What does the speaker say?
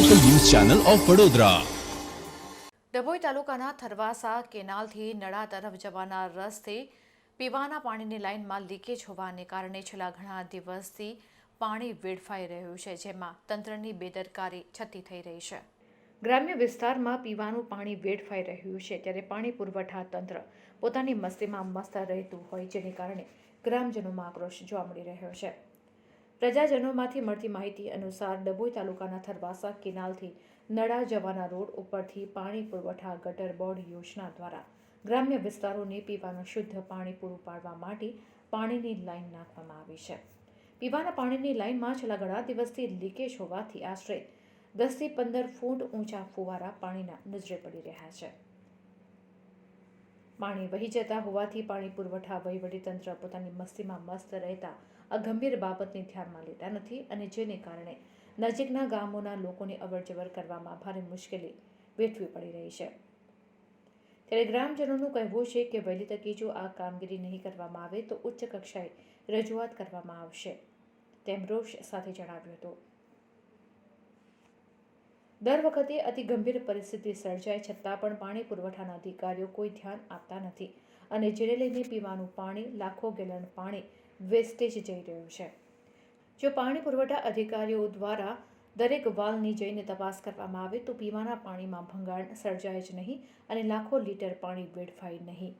Channel of Vadodara Dabhoi તાલુકાના થરવાસા કેનાલથી નળા તરફ જવાના રસ્તે પીવાના પાણીની લાઇનમાં લીકેજ હોવાને કારણે છેલ્લા ઘણા દિવસથી પાણી વેડફાઈ રહ્યું છે, જેમાં તંત્રની બેદરકારી છતી થઈ રહી છે. ગ્રામ્ય વિસ્તારમાં પીવાનું પાણી વેડફાઈ રહ્યું છે, ત્યારે પાણી પુરવઠા તંત્ર પોતાની મસ્તીમાં મસ્ત રહેતું હોય, જેને કારણે ગ્રામજનોમાં આક્રોશ જોવા મળી રહ્યો છે. પ્રજાજનોમાંથી મળતી માહિતી અનુસાર ડભોઈ તાલુકાના થરવાસા કેનાલથી નડા જવાના રોડ ઉપરથી પાણી પુરવઠા ગટર બોર્ડ યોજના દ્વારા ગ્રામ્ય વિસ્તારોને પીવાનું શુદ્ધ પાણી પૂરું પાડવા માટે પાણીની લાઈન નાખવામાં આવી છે. પીવાના પાણીની લાઇનમાં છેલ્લા ઘણા દિવસથી લીકેજ હોવાથી આશરે દસથી પંદર ફૂટ ઊંચા ફુવારા પાણીના નજરે પડી રહ્યા છે. પાણી વહી જતા હોવાથી પાણી પુરવઠા વહીવટીતંત્ર પોતાની મસ્તીમાં મસ્ત રહેતા આ ગંભીર બાબતને ધ્યાનમાં લેતા નથી અને જેને કારણે નજીકના ગામોના લોકોને અવરજવર કરવામાં ભારે મુશ્કેલી વેઠવી પડી રહી છે. ત્યારે ગ્રામજનોનું કહેવું છે કે વહેલી તકે જો આ કામગીરી નહીં કરવામાં આવે તો ઉચ્ચ કક્ષાએ રજૂઆત કરવામાં આવશે, તેમ રોષ સાથે જણાવ્યું હતું. દર વખતે અતિ ગંભીર પરિસ્થિતિ સર્જાય છતાં પણ પાણી પુરવઠાના અધિકારીઓ કોઈ ધ્યાન આપતા નથી. અને જેને લઈને પીવાનું પાણી, લાખો ગેલન પાણી વેસ્ટેજ જઈ રહ્યું છે. જો પાણી પુરવઠા અધિકારીઓ દ્વારા દરેક વાલની જઈને તપાસ કરવામાં આવે તો પીવાના પાણીમાં ભંગાણ સર્જાય જ નહીં અને લાખો લીટર પાણી વેડફાય નહીં.